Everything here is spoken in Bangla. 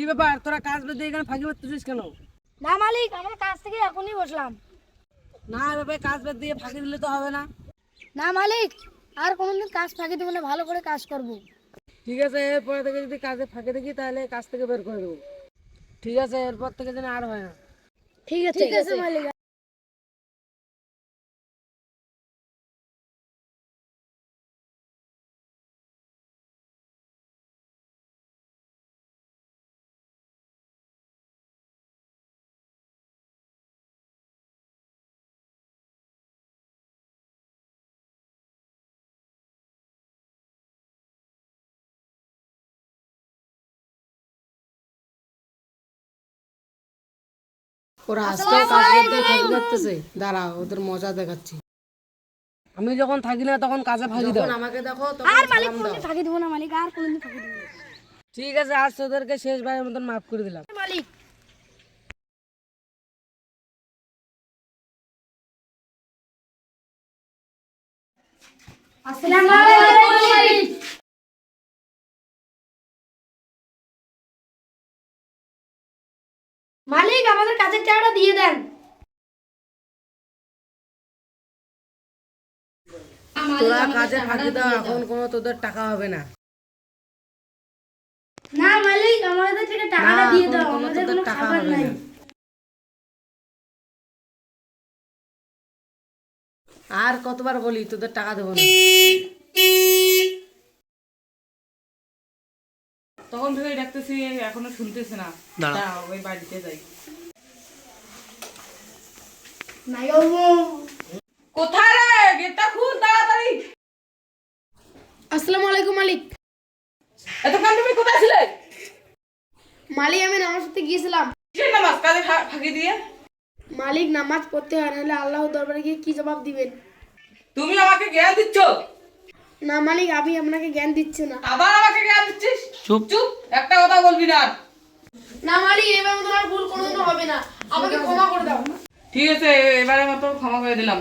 কি ব্যাপার? তোরা কাজ বাদ দিয়ে এখানে ফাঁকি মারতেছিস কেন? না মালিক আমরা কাজ থেকে এখনই বসলাম। না এভাবে কাজ বাদ দিয়ে ফাঁকি দিলে তো হবে না। না মালিক আর কোনোদিন কাজ ফাঁকি দেবো না ভালো করে কাজ করব। ঠিক আছে এরপর থেকে যদি কাজে ফাঁকি দেখি তাহলে কাজ থেকে বের করে দেবো। ঠিক আছে এরপর থেকে যেন আর হয় না। ঠিক আছে ঠিক আছে। মালিক। ওরা আজকেও কাজ ফাঁকি মারতেছে দাঁড়া ওদের মজা দেখাচ্ছি। আমি যখন থাকি না তখন কাজে ফাঁকি দাও। আমাকে দেখো আর মালিক কোনোদিন ফাঁকি দেবো না মালিক আর কোনোদিন ফাঁকি দেবো ঠিক আছে আজ তোদেরকে শেষবারের মতন মাফ করে দিলাম। মালিক। আসসালামু আলাইকুম। মালিক আমাদের কাজের টাকাটা দিয়ে দেন। তোরা কাজে ফাঁকি দাও এখন কোনো তোদের টাকা হবে না। না মালিক আমাদের থেকে টাকাটা দিয়ে দাও আমাদের কোনো টাকা খাবার হবে নাই। না। আর কতবার বলি তোদের টাকা দেবো না। তখন থেকে ডাকতেছি এখনও শুনতেছে না। ওই বাড়িতে যাই। কোথায় রে? গেটটা খুল তাড়াতাড়ি। আসসালামু আলাইকুম মালিক। এতক্ষণ তুমি কোথায় ছিলে? মালিক আমি নামাজ পড়তে গিয়েছিলাম। কিসের নামাজ? কাজে ফাঁকি দিয়ে? মালিক নামাজ পড়তে হয় নাহলে আল্লাহ দরবারে গিয়ে কি জবাব দিবেন? তুমি আমাকে জ্ঞান দিচ্ছ? না মালিক আমি আপনাকে জ্ঞান দিচ্ছে না। আবার আমাকে জ্ঞান দিচ্ছিস? চুপ। চুপ একটা কথা বলবি না না মারি এবার তোমার ভুল কোনোদিনও হবে না। আমাকে ক্ষমা করে দাও। ঠিক আছে এবারে মতো ক্ষমা করে দিলাম।